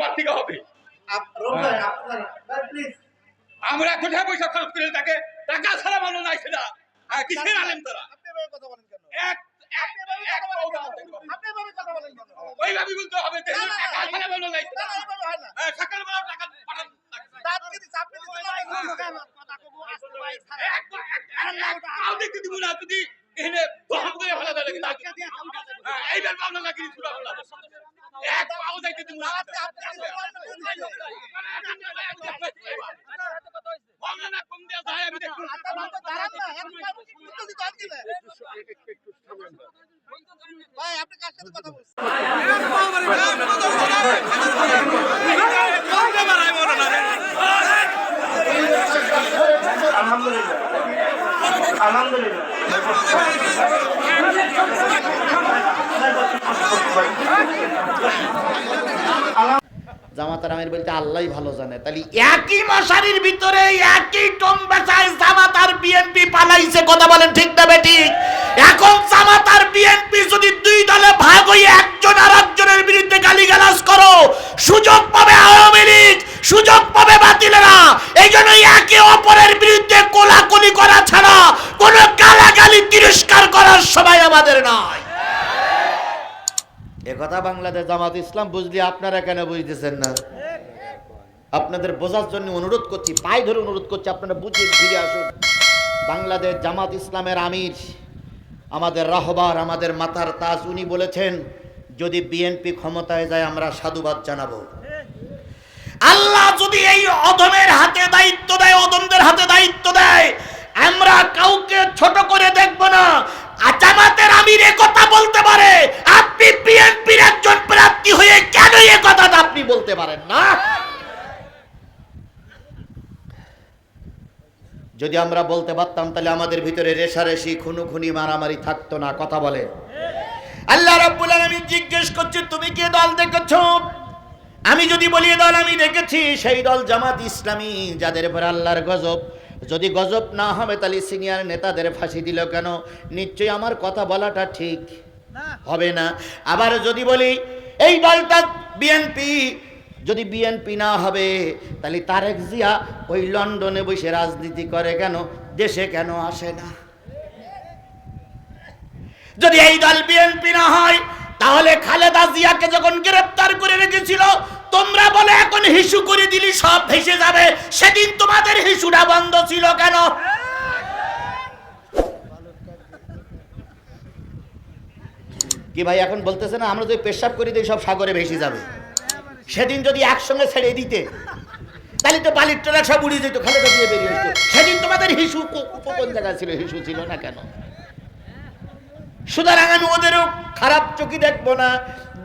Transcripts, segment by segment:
পর থেকে হবে। আমরা কোথায় পয়সা খরচ করে তাকে টাকা ছাড়া মানুষ নাই সেটা। কিসের আলেম তোরা? এক ওইভাবে বলতে হবে টাকা ছাড়া মানুষ নাই হয় হ্যাঁ, সকালবেলা টাকা দেখতে দিব না যদি এখানে করে ফেলা তাকে। হ্যাঁ, এইবার নাকি শুরু হলো এক পাও দেখতে দিব না আপনি- আপনি দিছেন না, আমি দিছি। পাওনা না কম দেওয়া যায় আমি দেখুন আপনার মাথা দাঁড়ান না, এত কাজ করতে দিতে আর দিলে। ভাই, আপনি কার সাথে কথা বলছেন? আলহামদুলিল্লাহ তাহলে ভাগ একজন আর একজনের বিরুদ্ধে গালিগালাজ করো, সুযোগ পাবে আওয়ামী লীগ, সুযোগ পাবে বাতিলেরা। এই জন্য একে অপরের বিরুদ্ধে কোলাকুলি করা ছাড়া কোনো গালাগালি তিরস্কার করার সময় আমাদের নয়। একথা বাংলাদেশ জামাত ইসলাম বুঝলি আপনারা কেন বুঝতেছেন না? আপনাদের বোঝার জন্য অনুরোধ করছি, পায়ে ধরে অনুরোধ করছি, আপনারা বুঝিয়ে ফিরে আসুন। বাংলাদেশ জামাত ইসলামের আমির, আমাদের রাহবার, আমাদের মাথার তাজ, উনি বলেছেন, যদি বিএনপি ক্ষমতায় যায় আমরা সাধুবাদ জানাব। আল্লাহ যদি এই অধমের হাতে দায়িত্ব দেয়, অধমদের হাতে দায়িত্ব দেয় আমরা কাউকে ছোট করে দেখব না। আর জামাতের আমির কথা বলতে পারে। আপনি বিএনপির একজন প্রার্থী হয়ে কেন এ কথাটা আপনি বলতে পারেন না? যদি আমরা বলতে পারতাম, তাহলে আমাদের ভিতরে রেশারেশি, খুনুখুনি, মারামারি থাকতো না, কথা বলে। আল্লাহ রাব্বুল আলামিন জিজ্ঞেস করছে, তুমি কি দল দেখেছ? আমি যদি বলি দল আমি দেখেছি। সেই দল জামাত ইসলামী, যাদের উপর আল্লাহর গজব। যদি গজব না হবে তাহলে সিনিয়র নেতাদের ফাঁসি দিল কেন? নিশ্চয়ই আমার কথা বলাটা ঠিক। হবে না। আবার যদি বলি এই দলটা বিএনপি যদি বিএনপি না হবে তাহলে তারেক জিয়া ওই লন্ডনে বসে রাজনীতি করে কেন? দেশে কেন আসে না? যদি এই দল বিএনপি না হয় তাহলে খালেদা জিয়াকে যখন গ্রেফতার করে রেখেছিল, তোমরা বলে এখন হিসু করে দিলি, সব ভেসে যাবে। সেদিন তোমাদের হিসুটা বন্ধ ছিল কেন? কি ভাই, এখন বলতেছে না, আমরা যদি পেশাব করে দিই সব সাগরে ভেসে যাবে। সেদিন যদি একসঙ্গে ছেড়ে দিতে, তাহলে তো বালির ট্রাক সব উড়িয়ে যেত, খালেদা দিয়ে বেরিয়ে যেত সেদিন তোমাদের হিসু কোন জায়গা ছিল, হিসু ছিল না কেন? সুতরাং আমি ওদেরও খারাপ চোখে দেখব না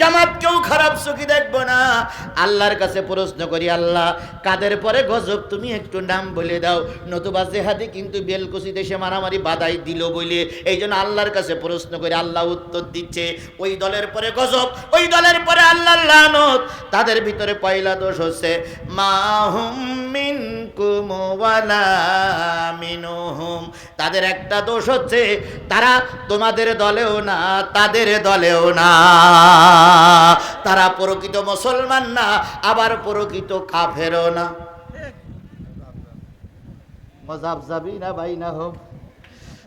জামাতকেও খারাপ চোখে দেখব না। আল্লাহর কাছে প্রশ্ন করি, আল্লাহ, কাদের পরে গজব? তুমি একটু নাম বলে দাও। নতুবা জেহাদি কিন্তু বেলকুচি দেশে মারামারি বাধাই দিল বলে। এই জন্য আল্লাহর কাছে প্রশ্ন করি, আল্লাহ উত্তর দিচ্ছে, ওই দলের পরে গজব, ওই দলের পরে আল্লাহর লানত। তাদের ভিতরে পয়লা দোষ হচ্ছে, মাহুম মিনকুম ওয়ালা মিনহুম। তাদের একটা দোষ হচ্ছে, তারা তোমাদের দলেও না, তাদের দলেও না। তারা প্রকৃত মুসলমান না, আবার প্রকৃত কাফেরও না। মজাব যাবি না ভাই না হোক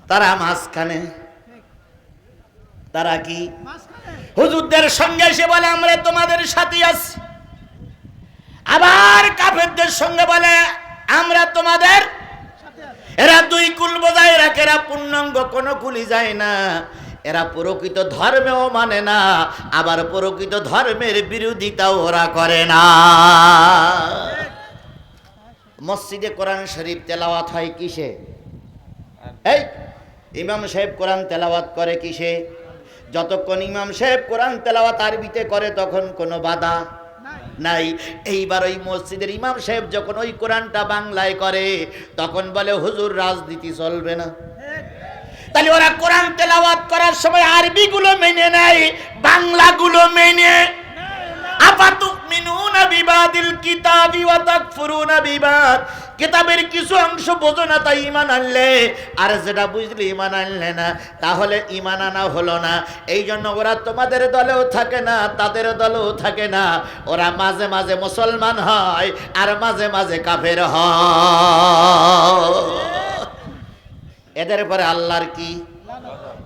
তারা মাঝখানে। তারা কি? হুজুরদের সঙ্গে এসে বলে, আমরা তোমাদের সাথে আছি। আবার কাফেরদের সঙ্গে বলে, আমরা তোমাদের এরা দুই কুল বজায় রাখে এরা পূর্ণাঙ্গ কোনো কুলি যায় না। এরা প্রকৃত ধর্মেও মানে না, আবার প্রকৃত ধর্মের বিরোধিতাও ওরা করে না। মসজিদে কোরআন শরীফ তেলাওয়াত হয় কিসে? এই, ইমাম সাহেব কোরআন তেলাওয়াত করে কিসে? যতক্ষণ ইমাম সাহেব কোরআন তেলাওয়াত আরবিতে করে, তখন কোনো বাধা নাই। এইবার ওই মসজিদের ইমাম সাহেব যখন ওই কোরআনটা বাংলায় করে, তখন বলে, হুজুর, রাজনীতি চলবে না। তাহলে ওরা কোরআন তেলাওয়াত করার সময় আরবি গুলো মেনে নেয় মেনে। ওয়া তাকফুরুনা বিবাদ। কিতাবের কিছু অংশ বোঝো না তাই ইমান আনলে। আর যেটা বুঝলে ইমান আনলে না, তাহলে ইমান আনা হলো না। এই জন্য ওরা তোমাদের দলেও থাকে না, তাদের দলেও থাকে না। ওরা মাঝে মাঝে মুসলমান হয় আর মাঝে মাঝে কাফের হয়। এদের পরে আল্লাহর কি?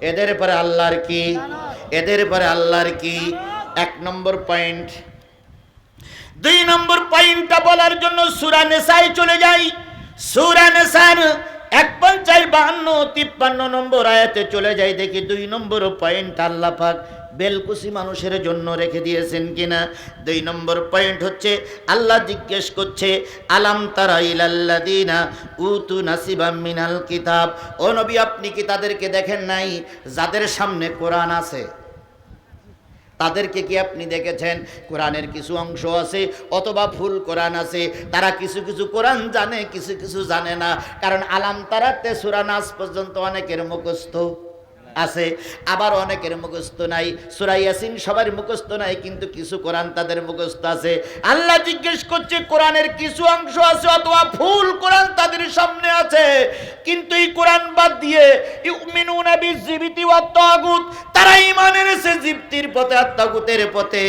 এদের পরে আল্লাহর কি? এদের পরে আল্লাহর কি? এক নম্বর পয়েন্ট। দুই নম্বর পয়েন্টটা বলার জন্য সুরা চলে যাই। সুরা এক পঞ্চাশ বাহান্ন, তিপ্পান্ন নম্বর আয়াতে চলে যাই। দেখি দুই নম্বর পয়েন্ট আল্লাহ পাক বেলকুশি মানুষের জন্য রেখে দিয়েছেন কিনা? দুই নম্বর পয়েন্ট হচ্ছে, আল্লাহ জিজ্ঞেস করছে, আলাম তারা ইলাল্লাদিনা উতু নাসিবাম মিনাল কিতাব। ও নবী, আপনি কি তাদেরকে দেখেন নাই? যাদের সামনে কোরআন আছে। তাদেরকে কি আপনি দেখেছেন? কোরআনের কিছু অংশ আছে, অথবা ফুল কোরআন আছে। তারা কিছু কিছু কোরআন জানে, কিছু কিছু জানে না। কারণ আলাম তারাতে সুরা নাস পর্যন্ত অনেকের মুখস্থ। আছে। আবার অনেকের মুখস্থ নাই। সুরা ইয়াসিন সবার মুখস্থ নাই, কিন্তু কিছু কোরআন তাদের মুখস্থ আছে। আল্লাহ জিজ্ঞেস করছে, কোরআনের কিছু অংশ আছে অথবা ফুল কোরআন তাদের সামনে আছে? কিন্তু এই কোরআন বাদ দিয়ে ইউমিনুনা বিজিবিতি ওয়াত তাগুত, তারা ঈমান এনেছে জীবতির পথে আর পথে।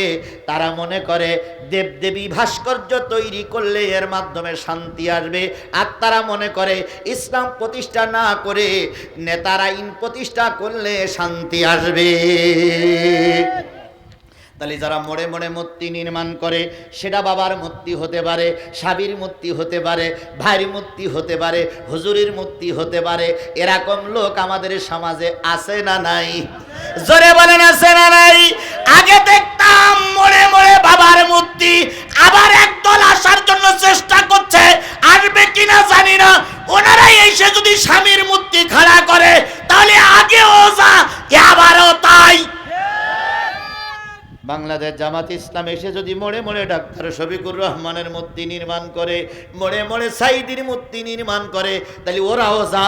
তারা মনে করে দেবদেবী ভাস্কর্য তৈরি করলে এর মাধ্যমে শান্তি আসবে। আর তারা মনে করে ইসলাম প্রতিষ্ঠা না করে নেতারা আইন প্রতিষ্ঠা করলে শান্তি আসবে। তাহলে যারা মোড়ে মোড়ে মূর্তি নির্মাণ করে, সেটা বাবার মূর্তি হতে পারে, স্বামীর মূর্তি হতে পারে, ভাইয়ের মূর্তি হতে পারে, হুজুরির মূর্তি হতে পারে, এরকম লোক আমাদের সমাজে আছে না নাই? জোরে বলেন, আছে না নাই? আগে দেখতাম মোড়ে মোড়ে বাবার মূর্তি আবার একদল আসার জন্য চেষ্টা করছে আসবে কিনা জানি না। ওনারাই এসে যদি স্বামীর মূর্তি খাড়া করে তাহলে আগে আগেও যা আবারও তাই। বাংলাদেশ জামাত ইসলাম এসে যদি মোড়ে মোড়ে ডাক্তার শফিকুর রহমানের মূর্তি নির্মাণ করে মোড়ে মোড়ে সাইদির মূর্তি নির্মাণ করে তাহলে ওরাও যা।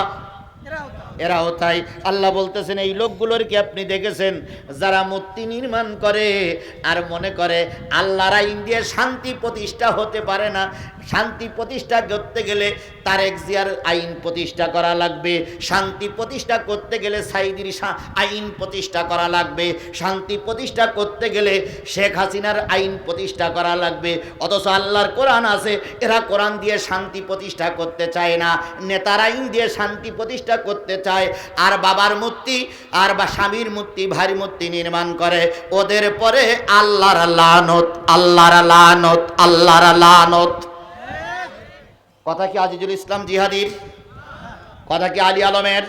এরাও তাই আল্লাহ বলতেছেন, এই লোকগুলোর কি আপনি দেখেছেন? যারা মূর্তি নির্মাণ করে আর মনে করে আল্লাহর আইন দিয়ে শান্তি প্রতিষ্ঠা হতে পারে না, শান্তি প্রতিষ্ঠা করতে গেলে তারেক জিয়ার আইন প্রতিষ্ঠা করা লাগবে, শান্তি প্রতিষ্ঠা করতে গেলে সাইদির আইন প্রতিষ্ঠা করা লাগবে, শান্তি প্রতিষ্ঠা করতে গেলে শেখ হাসিনার আইন প্রতিষ্ঠা করা লাগবে, অথচ আল্লাহর কোরআন আছে, এরা কোরআন দিয়ে শান্তি প্রতিষ্ঠা করতে চায় না, নেতার আইন দিয়ে শান্তি প্রতিষ্ঠা করতে চায়, আর বাবার মূর্তি, আর বা স্বামীর মূর্তি, ভারী মূর্তি নির্মাণ করে। ওদের পরে আল্লাহর লানত আল্লাহর লানত আল্লাহর লানত। কথা কি আজিজুল ইসলাম জিহাদির? কথা কি আলী আলমের?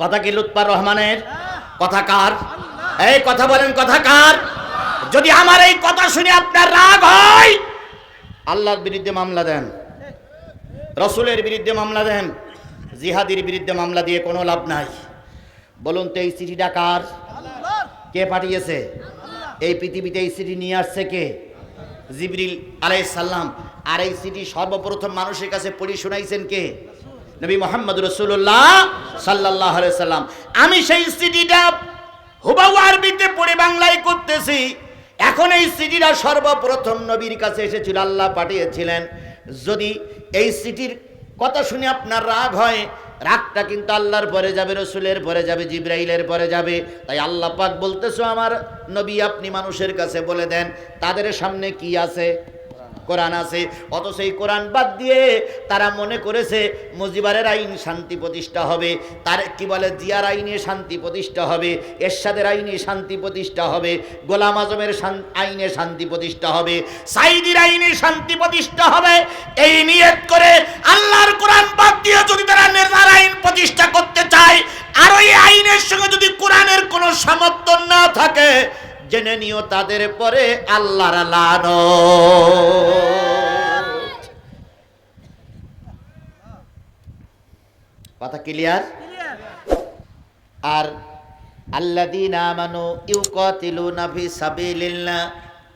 কথা কি লুৎপার রহমানের? কথা কার? এই কথা বলেন, কথা কার? যদি আমার এই কথা শুনে আপনার রাগ হয়, আল্লাহর বিরুদ্ধে মামলা দেন, রসুলের বিরুদ্ধে মামলা দেন। জিহাদির বিরুদ্ধে মামলা দিয়ে কোনো লাভ নাই। বলুন তো এই চিঠিটা কার? কে পাঠিয়েছে? এই পৃথিবীতে এই চিঠি নিয়ে আসছে কে? জিবরিল আলাই সাল্লাম আর এই চিঠি সর্বপ্রথম মানুষের কাছে পড়ি শোনাইছেন কে? নবী মোহাম্মদ রসুল্লাহ সাল্লাহ সাল্লাম। আমি সেই চিঠিটা হুবাউ আরবিতে পড়ে বাংলায় করতেছি। এখন এই চিঠিটা সর্বপ্রথম নবীর কাছে এসেছিল, আল্লাহ পাঠিয়েছিলেন। যদি এই চিঠির কথা শুনে আপনার রাগ হয়। রাগটা কিন্তু আল্লাহর পরে যাবে, রসুলের পরে যাবে, জিব্রাইলের পরে যাবে। তাই আল্লাহ পাক বলতেছো আমার নবী, আপনি মানুষের কাছে বলে দেন, তাদের সামনে কি আছে? কোরআন আছে অত সেই কোরআন বাদ দিয়ে তারা মনে করেছে মুজিবারের আইন শান্তি প্রতিষ্ঠা হবে, তার কি বলে, জিয়ার আইনে শান্তি প্রতিষ্ঠা হবে, এরশাদের আইনে শান্তি প্রতিষ্ঠা হবে, গোলাম আজমের আইনে শান্তি প্রতিষ্ঠা হবে সাইদির আইনে শান্তি প্রতিষ্ঠা হবে, এই নিয়ত করে আল্লাহর কোরআন বাদ দিয়ে যদি তারা নেতার আইন প্রতিষ্ঠা করতে চায়, আর ওই আইনের সঙ্গে যদি কোরআনের কোনো সমর্থন না থাকে জেনে নিও তাদের পরে আল্লাহর কথা ক্লিয়ার? আর আল্লাযীনা আমানু ইউকাতিলুনা ফি সাবিলিল্লাহ,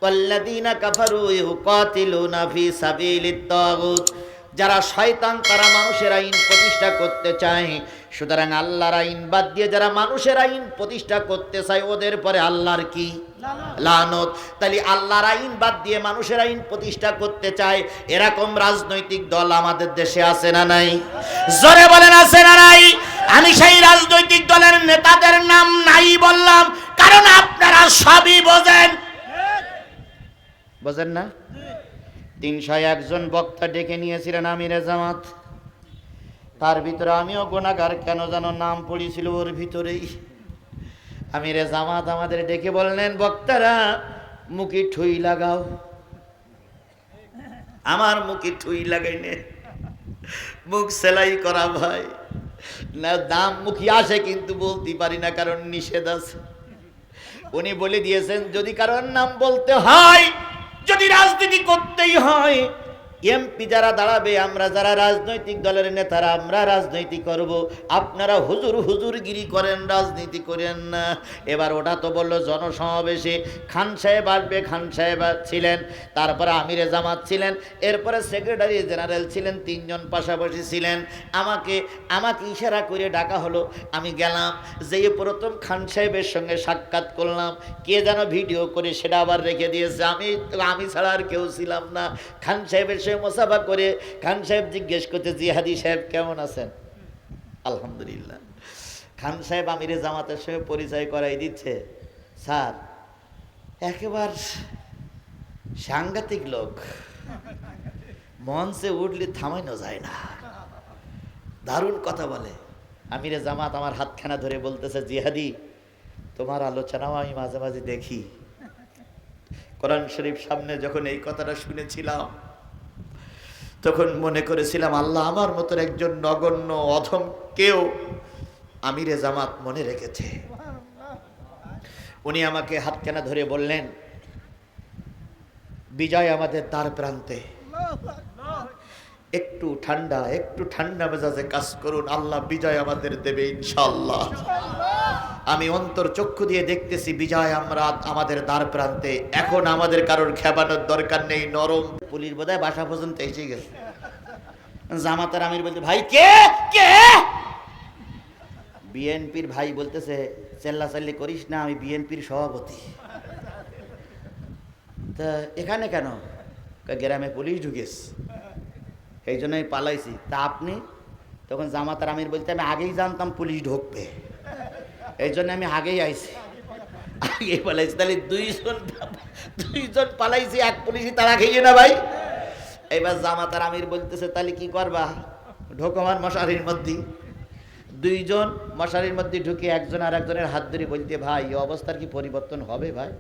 ওয়াল্লাযীনা কাফারু ইউকাতিলুনা ফি সাবিলিত তাগুত। যারা শয়তান তারা মানুষের আইন প্রতিষ্ঠা করতে চায়। সুতরাং আল্লাহর আইন বাদ দিয়ে যারা মানুষের আইন প্রতিষ্ঠা করতে চায় ওদের পরে আল্লাহর কি? লানত। তাহলে আল্লাহর আইন বাদ দিয়ে মানুষের আইন প্রতিষ্ঠা করতে চায় এরকম রাজনৈতিক দল আমাদের দেশে আছে না নাই? জোরে বলেন আছে না নাই? আমি সেই রাজনৈতিক দলের নেতাদের নাম নাই বললাম কারণ আপনারা সবই বোঝেন। বোঝেন না? তিনশো একজন বক্তা ডেকে নিয়েছিলেন আমিরে জামাত। তার ভিতরে আমিও গোনাগার কেন যেন নাম পড়েছিল ওর ভিতরেই। আমিরে জামাত আমাদের ডেকে বললেন, বক্তারা, মুখে ঠুই লাগাও। আমার মুখে ঠুই লাগাইনে মুখ সেলাই করা ভাই। না, দাম মুখী আসে কিন্তু বলতে পারি না, কারণ নিষেধ আছে। উনি বলে দিয়েছেন, যদি কারোর নাম বলতে হয় যদি রাজনীতি করতেই হয় এমপি যারা দাঁড়াবে, আমরা যারা রাজনৈতিক দলের নেতারা, আমরা রাজনীতি করব। আপনারা হুজুর হুজুরগিরি করেন, রাজনীতি করেন না। এবার ওটা তো বলল জনসমাবেশে। খান সাহেব আসবে, খান সাহেব ছিলেন, তারপরে আমিরে জামাত ছিলেন, এরপরে সেক্রেটারি জেনারেল ছিলেন, তিনজন পাশাপাশি ছিলেন। আমাকে আমাকে ইশারা করে ডাকা হলো, আমি গেলাম, যেয়ে প্রথম খান সাহেবের সঙ্গে সাক্ষাৎ করলাম। কে যেন ভিডিও করে সেটা আবার রেখে দিয়েছে। আমি আমি ছাড়া আর কেউ ছিলাম না। খান সাহেবের সঙ্গে মোসাফা করে খান সাহেব জিজ্ঞেস করতে জিহাদি সাহেব কেমন আছেন? আলহামদুলিল্লাহ। খান সাহেব আমিরে জামাতের সঙ্গে পরিচয় করাই দিচ্ছে। স্যার, একেবার সাংঘাতিক লোক মঞ্চে উঠলে থামানো যায় না। দারুণ কথা বলে। আমিরে জামাত আমার হাতখানা ধরে বলতেছে, জিহাদি, তোমার আলোচনাও আমি মাঝে মাঝে দেখি। কোরআন শরীফ সামনে যখন এই কথাটা শুনেছিলাম তখন মনে করেছিলাম, আল্লাহ আমার মতন একজন নগণ্য, অধম কেউ আমিরে জামাত মনে রেখেছে। উনি আমাকে হাতখানা ধরে বললেন, বিজয় আমাদের দ্বার প্রান্তে। একটু ঠান্ডা একটু ঠান্ডা মেজাজে কাজ করুন, আল্লাহ বিজয় আমাদের দেবে ইনশাল্লাহ আমি অন্তর চক্ষু দিয়ে দেখতেছি বিজয় আমরা আমাদের দ্বার প্রান্তে। এখন আমাদের কারোর খেপানোর দরকার নেই, নরম। পুলিশ বোধহয় বাসা পর্যন্ত এসে গেছে। জামাতার আমির বলতে ভাই, কে? কে? বিএনপির ভাই বলতেছে চেল্লা চাল্লি করিস না, আমি বিএনপির সভাপতি। তা এখানে কেন? গ্রামে পুলিশ ঢুকেছে। এই জন্যই পালাইছি। তা আপনি? তখন জামাতার আমির বলতে আমি আগেই জানতাম পুলিশ ঢুকবে। এই জন্য আমি আগেই আইছি। আগে পালাইছি। তাহলে দুইজন দুইজন পালাইছি, এক পুলিশই তারা খেয়ে না ভাই? এবার জামাতার আমির বলতেছে, তাহলে কি করবা? ঢোকমার মশারির মধ্যে। দুইজন মশারির মধ্যে ঢুকে একজন আর একজনের হাত ধরে বলতে, ভাই, এই অবস্থার কি পরিবর্তন হবে ভাই?